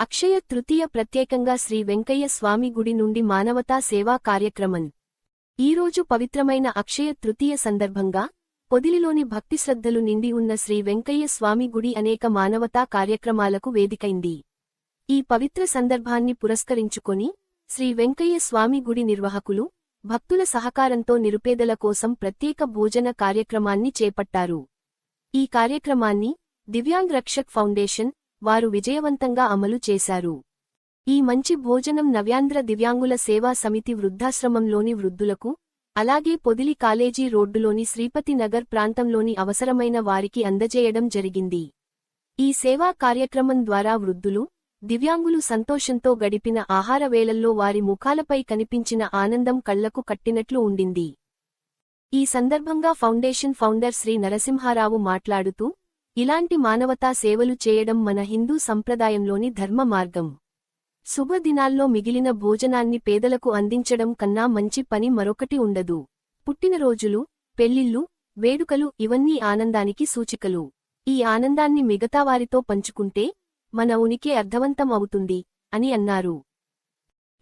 అక్షయ తృతీయ ప్రత్యేకంగా శ్రీ వెంకయ్య స్వామి గుడి నుండి మానవతా సేవా కార్యక్రమం. ఈరోజు పవిత్రమైన అక్షయ తృతీయ సందర్భంగా పొదిలిలోని భక్తిశ్రద్ధలు నిండి ఉన్న శ్రీ వెంకయ్య స్వామి గుడి అనేక మానవతా కార్యక్రమాలకు వేదికైంది. ఈ పవిత్ర సందర్భాన్ని పురస్కరించుకొని శ్రీ వెంకయ్య స్వామి గుడి నిర్వాహకులు భక్తుల సహకారంతో నిరుపేదల కోసం ప్రత్యేక భోజన కార్యక్రమాన్ని చేపట్టారు. ఈ కార్యక్రమాన్ని దివ్యాంగ్ రక్షక్ ఫౌండేషన్ వారు విజయవంతంగా అమలు చేశారు. ఈ మంచి భోజనం నవ్యాంధ్ర దివ్యాంగుల సేవా సమితి వృద్ధాశ్రమంలోని వృద్ధులకు అలాగే పొదిలి కాలేజీ రోడ్డులోని శ్రీపతి నగర్ ప్రాంతంలోని అవసరమైన వారికి అందజేయడం జరిగింది. ఈ సేవా కార్యక్రమం ద్వారా వృద్ధులు దివ్యాంగులు సంతోషంతో గడిపిన ఆహార వేళల్లో వారి ముఖాలపై కనిపించిన ఆనందం కళ్ళకు కట్టినట్లు ఉండింది. ఈ సందర్భంగా ఫౌండేషన్ ఫౌండర్ శ్రీ నరసింహారావు మాట్లాడుతూ ఇలాంటి మానవతా సేవలు చేయడం మన హిందూ సంప్రదాయంలోని ధర్మ మార్గం. శుభదినాల్లో మిగిలిన భోజనాన్ని పేదలకు అందించడం కన్నా మంచి పని మరొకటి ఉండదు. పుట్టినరోజులు పెళ్ళిళ్ళు వేడుకలు ఇవన్నీ ఆనందానికి సూచికలు. ఈ ఆనందాన్ని మిగతావారితో పంచుకుంటే మన ఉనికి అర్థవంతం అవుతుంది అని అన్నారు.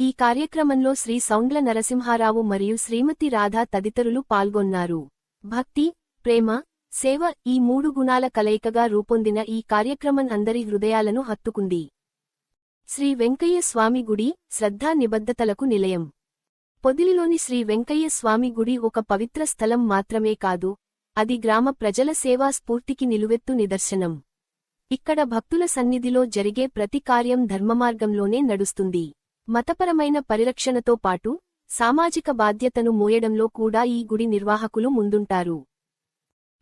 ఈ కార్యక్రమంలో శ్రీ సౌండ్ల నరసింహారావు మరియు శ్రీమతి రాధా తదితరులు పాల్గొన్నారు. భక్తి ప్రేమ సేవ ఈ మూడు గుణాల కలయికగా రూపొందిన ఈ కార్యక్రమం అందరి హృదయాలను హత్తుకుంది. శ్రీ వెంకయ్య స్వామి గుడి శ్రద్ధా నిబద్ధతలకు నిలయం. పొదిలిలోని శ్రీ వెంకయ్య స్వామి గుడి ఒక పవిత్ర స్థలం మాత్రమే కాదు అది గ్రామ ప్రజల సేవా స్ఫూర్తికి నిలువెత్తు నిదర్శనం. ఇక్కడ భక్తుల సన్నిధిలో జరిగే ప్రతి కార్యం ధర్మమార్గంలోనే నడుస్తుంది. మతపరమైన పరిరక్షణతో పాటు సామాజిక బాధ్యతను మోయడంలో కూడా ఈ గుడి నిర్వాహకులు ముందుంటారు.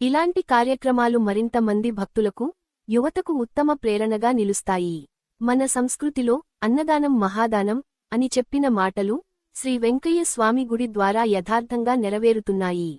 ఇలాంటి కార్యక్రమాలు మరింత మంది భక్తులకు యువతకు ఉత్తమ ప్రేరణగా నిలుస్తాయి. మన సంస్కృతిలో అన్నదానం మహాదానం అని చెప్పిన మాటలు శ్రీ వెంకయ్య స్వామి గుడి ద్వారా యథార్థంగా నెరవేరుతున్నాయి.